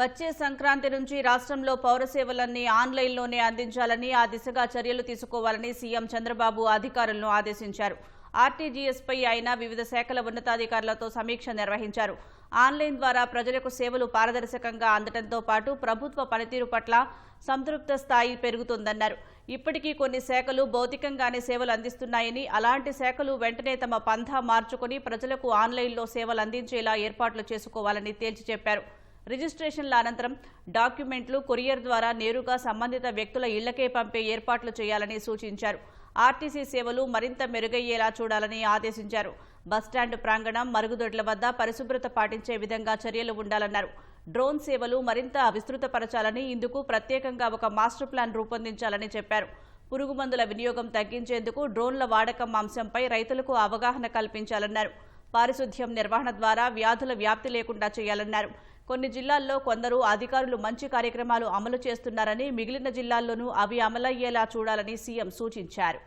వచ్చే సంక్రాంతి నుంచి రాష్ట్రంలో పౌర సేవలన్నీ ఆన్లైన్లోనే అందించాలని ఆ దిశగా చర్యలు తీసుకోవాలని సీఎం చంద్రబాబు అధికారులను ఆదేశించారు. ఆర్టీజీఎస్పై ఆయన వివిధ శాఖల ఉన్నతాధికారులతో సమీక్ష నిర్వహించారు. ఆన్లైన్ ద్వారా ప్రజలకు సేవలు పారదర్శకంగా అందడంతో పాటు ప్రభుత్వ పనితీరు పట్ల సంతృప్త స్థాయి పెరుగుతుందన్నారు. ఇప్పటికీ కొన్ని శాఖలు భౌతికంగానే సేవలు అందిస్తున్నాయని అలాంటి శాఖలు వెంటనే తమ పంథా మార్చుకుని ప్రజలకు ఆన్లైన్లో సేవలు అందించేలా ఏర్పాట్లు చేసుకోవాలని తేల్చి చెప్పారు. రిజిస్ట్రేషన్ల అనంతరం డాక్యుమెంట్లు కొరియర్ ద్వారా నేరుగా సంబంధిత వ్యక్తుల ఇళ్ళకే పంపే ఏర్పాట్లు చేయాలని సూచించారు. ఆర్టీసీ సేవలు మరింత మెరుగయ్యేలా చూడాలని ఆదేశించారు. బస్టాండ్ ప్రాంగణం మరుగుదొడ్ల వద్ద పరిశుభ్రత పాటించే విధంగా చర్యలు ఉండాలన్నారు. డ్రోన్ సేవలు మరింత విస్తృతపరచాలని ఇందుకు ప్రత్యేకంగా ఒక మాస్టర్ ప్లాన్ రూపొందించాలని చెప్పారు. పురుగుమందుల వినియోగం తగ్గించేందుకు డ్రోన్ల వాడకం అంశంపై రైతులకు అవగాహన కల్పించాలన్నారు. పారిశుద్ధ్యం నిర్వహణ ద్వారా వ్యాధుల వ్యాప్తి లేకుండా చేయాలన్నారు. కొన్ని జిల్లాల్లో కొందరు అధికారులు మంచి కార్యక్రమాలు అమలు చేస్తున్నారని మిగిలిన జిల్లాల్లోనూ అవి అమలయ్యేలా చూడాలని సీఎం సూచించారు.